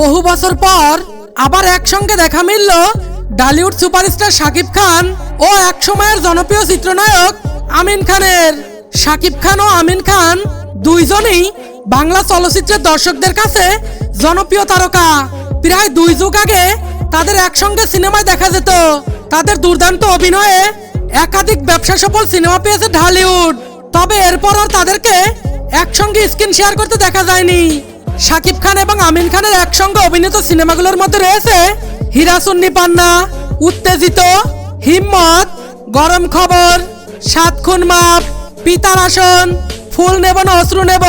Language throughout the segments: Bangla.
বহু বছর পর আবার একসঙ্গে দেখা মিলল ডালিউড সুপারস্টার শাকিব খান ও একসময়ের জনপ্রিয় চিত্রনায়ক আমিন খানের। শাকিব খান ও আমিন খান দুইজনই বাংলা চলচ্চিত্রের দর্শকদের কাছে জনপ্রিয় তারকা। প্রায় দুই যুগ আগে তাদের একসঙ্গে সিনেমায় দেখা যেত। তাদের দুর্দান্ত অভিনয়ে একাধিক ব্যবসা সফল সিনেমা পেয়েছে ঢালিউড। তবে এরপর আর তাদেরকে একসঙ্গে স্ক্রিন শেয়ার করতে দেখা যায়নি। শাকিব খান এবং আমিন খানের একসঙ্গে অভিনীত সিনেমাগুলোর মধ্যে রয়েছে হীরাসুন্নি পান্না, উত্তেজিত, হিম্মত, গরম খবর, সাত খুন মাপ, পিতার আসন, ফুল নেব না, অশ্রু নেব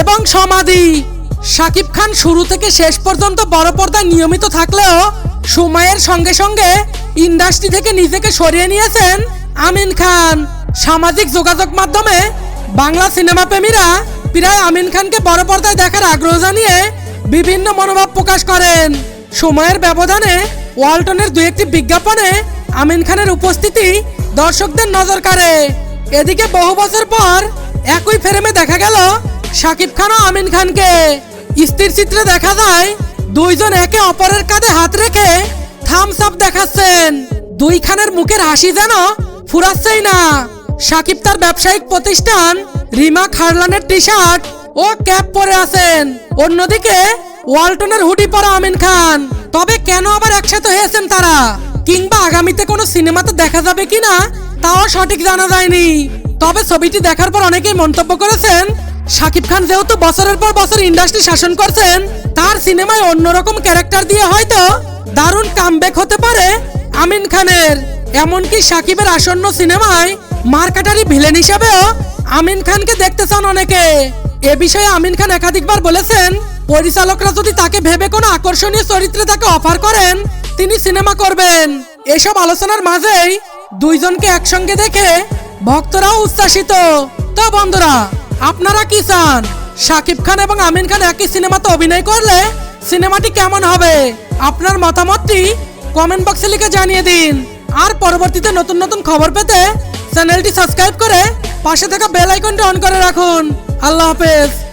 এবং সমাধি। শাকিব খান শুরু থেকে শেষ পর্যন্ত বড় পর্দায় নিয়মিত থাকলেও সময়ের সঙ্গে সঙ্গে ইন্ডাস্ট্রি থেকে নিজেকে সরিয়ে নিয়েছেন আমিন খান। সামাজিক যোগাযোগ মাধ্যমে বাংলা সিনেমা প্রেমীরা প্রায় আমিন খানকে বড় পর্দায় দেখার আগ্রহ জানিয়ে বিভিন্ন মনোভাব প্রকাশ করেন। সময়ের ব্যবধানে ওয়ালটনের দু একটি বিজ্ঞাপনে আমিন খানের উপস্থিতি দর্শকদের নজর কাড়ে। এদিকে বহু বছর পর একই ফ্রেমে দেখা গেল শাকিব খান ও আমিন খানকে। স্থির চিত্রে দেখা যায়, দুইজন একে অপরের কাঁধে হাত রেখে থামস আপ দেখাচ্ছেন। দুই খানের মুখের হাসি যেন ফুরাচ্ছেই না। সাকিব তার ব্যবসায়িক প্রতিষ্ঠান রিমা খারলানের টি শার্ট ও ক্যাপ পরে আছেন। অন্যদিকে ওয়ালটনের হুডি পরা আমিন খান। তবে কেন আবার একসাথে হয়েছেন তারা? কিংবা আগামীতে কোনো সিনেমাতে দেখা যাবে কিনা, তাও সঠিক জানা যায়নি। তবে ছবিটি দেখার পর অনেকেই মন্তব্য করেছেন শাকিব খান যেহেতু বছরের পর বছর ইন্ডাস্ট্রি শাসন করছেন, তার সিনেমায় অন্যরকম ক্যারেক্টার দিয়ে হয়তো দারুণ কামব্যাক হতে পারে আমিন খানের। এমনকি শাকিবের আসন্ন সিনেমায় মার্কাটারি ভিলেন হিসেবেও আমিন খানকে দেখতে চান অনেকে। এ বিষয়ে আমিন খান একাধিকবার বলেছেন, পরিচালকরা যদি তাকে ভেবে কোনো আকর্ষণীয় চরিত্রে তাকে অফার করেন, তিনি সিনেমা করবেন। এসব আলোচনার মাঝেই দুইজনকে একসঙ্গে দেখে ভক্তরাও উচ্ছ্বাসিত। তো বন্ধুরা, আপনারা কি চান? শাকিব খান এবং আমিন খান একই সিনেমাতে অভিনয় করলে সিনেমাটি কেমন হবে? আপনার মতামতটি কমেন্ট বক্সে লিখে জানিয়ে দিন। আর পরবর্তীতে নতুন নতুন খবর পেতে চ্যানেলটি সাবস্ক্রাইব করে পাশে থাকা বেল আইকনটা অন করে রাখুন। আল্লাহ হাফেজ।